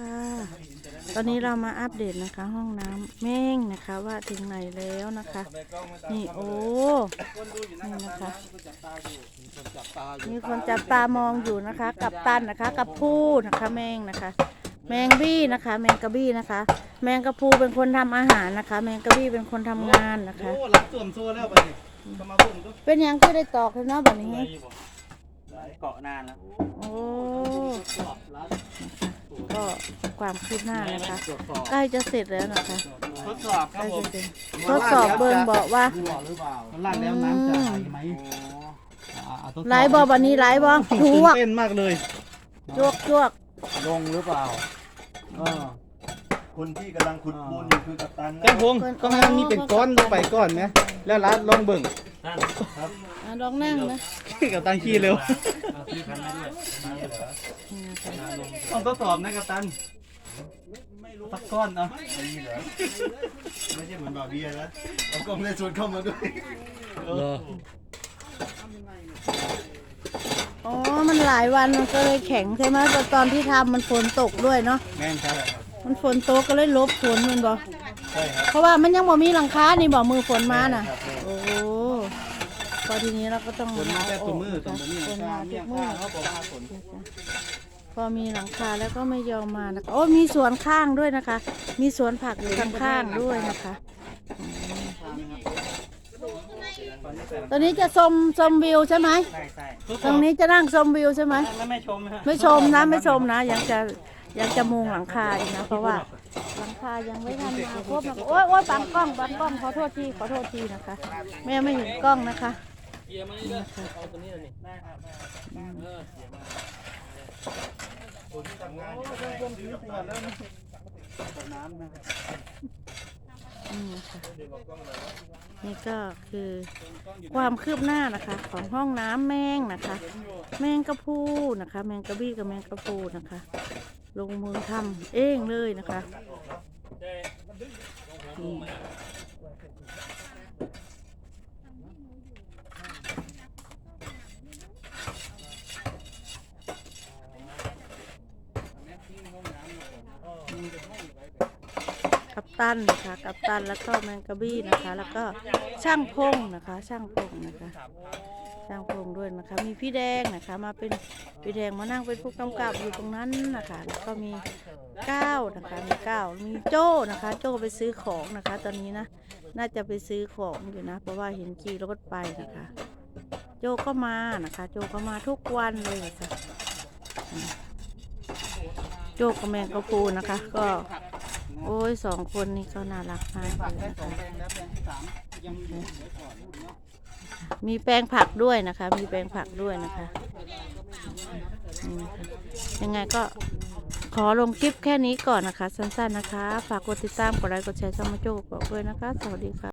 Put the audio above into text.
ค่ะ ตอนนี้เรามาอัปเดตนะคะ ห้องน้ำแม่งนะคะว่าถึงไหนแล้วนะคะ นี่โอ้ นี่นะคะ มีคนจับตามองอยู่นะคะ กับตันนะคะ กับพูนะคะ แมงนะคะ แมงบี้นะคะ แมงกะบี้นะคะ แมงกะพูเป็นคนทำอาหารนะคะ แมงกะบี้เป็นคนทำงานนะคะ โอ้รับส่วนโซ่แล้วไปดิก็มาพุ่งก็เป็นหยังก็ได้ตอกเลยเนาะแบบนี้ เกาะนานแล้วโอ้สอบรับ ก็ความคืบหน้านะคะตรวจสอบใกล้จะเสร็จแล้วนะคะทดสอบคใกรับล้ผจะมเสร็จทดสอบเบิ่งบอกว่าหรือเปล่าลาดแล้วน้ำจะไหลไหมอ่าทดสอบไหลบอบันนี้ไหลบอทตื่นวกเต้นมากเลยจวกจวกลงหรือเปล่า เออ คนที่กำลังขุดปูนอยู่คือกัปตันนะแก้พงก็ให้มันมีเป็นก้อนลงไปก่อนไหมแล้วรัดลองเบิ่งอ่ะลองนั่งนะกับตันขี้เร็วนี่นะคะต้องทดสอบนะกับตันสักก้อนเอานี่เหรอไม่ใช่เหมือนบาเบียนะเอากล้องในส่วนเข้ามาด้วยอ๋อ มันหลายวันมันก็เลยแข็งใช่ไหมแต่ตอนที่ทำมันฝนตกด้วยเนาะ แม่นครับมันฝนตกก็เลยลบฝนมันบอกใช่ครับเพราะว่ามันยังบ่มีหลังคานี่บอกมือฝนมาน่ะ โอ้พ อทีนี้เราก็ต้องฝนมาแต่ตัวมือเาตรงกนี้ฝนนะมาเมีทุยกงมือข้าวเขาบอกว่าฝนพอมีหลังคาแล้วก็ไม่ยอมมานะคะโอ้มีสวนข้างด้วยนะคะ มีสวนผักอยู่ข้างๆด้วยนะคะอืมตอนนี้จะชมชมวิวใช่ไหมใช่ใช่ตรงนี้จะนั่งชมวิวใช่ไหมไม่ไม่ชมนะฮะไม่ชมนะไม่ชมนะยังจะยังจะมุงหลังคาอีกนะเพราะว่าหลังคายังไม่ทันมาครบนะโอ้ยโอ้ยบังกล้องบังกล้องขอโทษทีขอโทษทีนะคะ แม่ไม่เห็นกล้องนะคะเกียร์มานี่เลยเอาตัวนี้เลยนี่ได้ครับเออเกียร์มาโอ้ยทำงานอยู่ในเรื่องซื้อขวดแล้วนะน้ำนะครับอืมค่ะ นี่ก็คือความคืบหน้านะคะ ของห้องน้ำแมงนะคะ แมงกระพูนะคะ แมงกระบี้กับแมงกระพูนะคะ ลงมือทำเองเลยนะคะอืม กัปตันนะคะ กัปตันแล้วก็แมงกะบี้นะคะ แล้วก็ช่างพงนะคะ ช่างพงนะคะ ช่างพงด้วยนะคะ มีพี่แดงนะคะ มาเป็นพี่แดงมานั่งเป็นผู้กำกับอยู่ตรงนั้นนะคะ แล้วก็มีก้าวนะคะ มีก้าวมีโจ้นะคะ โจ้ไปซื้อของนะคะ ตอนนี้นะ น่าจะไปซื้อของอยู่นะ เพราะว่าเห็นขี่รถไปนะคะ โจก็มานะคะ โจก็มาทุกวันเลยค่ะ โจกับแมงกะพูนะคะ ก็ โอ้ยสองคนนี้ก็น่ารักมากเลยนะคะมีแปลงผักด้วยนะคะ มีแปลงผักด้วยนะคะยังไงก็ขอลงคลิปแค่นี้ก่อนนะคะ สั้นๆนะคะ ฝากกดติดตามกดไลค์กดแชร์ช่องมาโจ้บอกด้วยนะคะ สวัสดีค่ะ